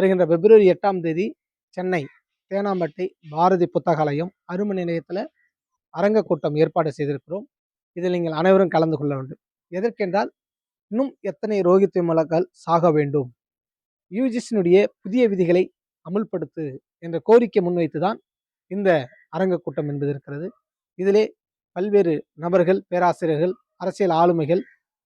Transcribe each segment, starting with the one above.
வருகின்ற பிப்ரவரி எட்டாம் தேதி சென்னை தேனாம்பட்டை பாரதி புத்தகாலயம் அருமை நிலையத்தில் அரங்க கூட்டம் ஏற்பாடு செய்திருக்கிறோம். இதில் நீங்கள் அனைவரும் கலந்து கொள்ள வேண்டும். எதற்கென்றால் இன்னும் எத்தனை ரோஹித் விமலாக்கள் சாக வேண்டும்? யூஜிசினுடைய புதிய விதிகளை அமுல்படுத்து என்ற கோரிக்கை முன்வைத்து தான் இந்த அரங்க கூட்டம் என்பது இருக்கிறது. இதிலே பல்வேறு நபர்கள் பேராசிரியர்கள் அரசியல் ஆளுமைகள்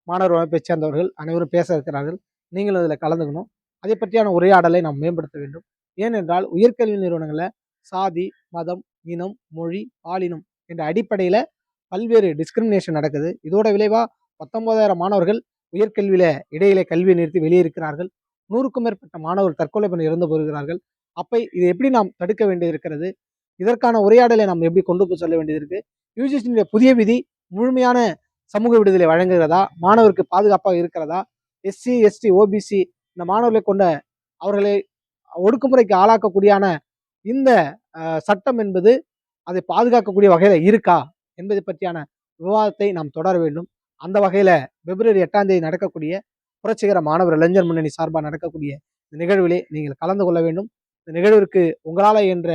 மாணவர் அமைப்பைச் சேர்ந்தவர்கள் அனைவரும் பேச இருக்கிறார்கள். நீங்களும் இதில் கலந்துக்கணும். அதை பற்றியான உரையாடலை நாம் மேம்படுத்த வேண்டும். ஏனென்றால் உயர்கல்வி நிறுவனங்களில் சாதி மதம் இனம் மொழி பாலினம் என்ற அடிப்படையில் பல்வேறு டிஸ்கிரிமினேஷன் நடக்குது. இதோட விளைவாக பத்தொன்பதாயிரம் மாணவர்கள் உயர்கல்வியில் இடையிலே கல்வியை நிறுத்தி வெளியே இருக்கிறார்கள் நூறுக்கும் மேற்பட்ட மாணவர்கள் தற்கொலை பண்ணி இறந்து போகிறார்கள். அப்போ இதை எப்படி நாம் தடுக்க வேண்டியிருக்கிறது இதற்கான உரையாடலை நாம் எப்படி கொண்டு போய் சொல்ல வேண்டியது இருக்கு? யூஜிசியினுடைய புதிய விதி முழுமையான சமூக விடுதலை வழங்குகிறதா? மாணவருக்கு பாதுகாப்பாக இருக்கிறதா? எஸ்சி எஸ்டி ஓபிசி இந்த மாணவர்களை கொண்ட அவர்களை ஒடுக்குமுறைக்கு ஆளாக்கக்கூடியான இந்த சட்டம் என்பது அதை பாதுகாக்கக்கூடிய வகையில் இருக்கா என்பதை பற்றியான விவாதத்தை நாம் தொடர வேண்டும். அந்த வகையில் பிப்ரவரி எட்டாம் தேதி நடக்கக்கூடிய புரட்சிகர மாணவர் இளைஞர் முன்னணி சார்பாக நடக்கக்கூடிய இந்த நிகழ்விலே நீங்கள் கலந்து கொள்ள வேண்டும். இந்த நிகழ்விற்கு உங்களால் என்ற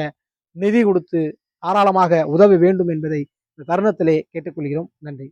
நிதி கொடுத்து தாராளமாக உதவ வேண்டும் என்பதை இந்த தருணத்திலே கேட்டுக்கொள்கிறோம். நன்றி.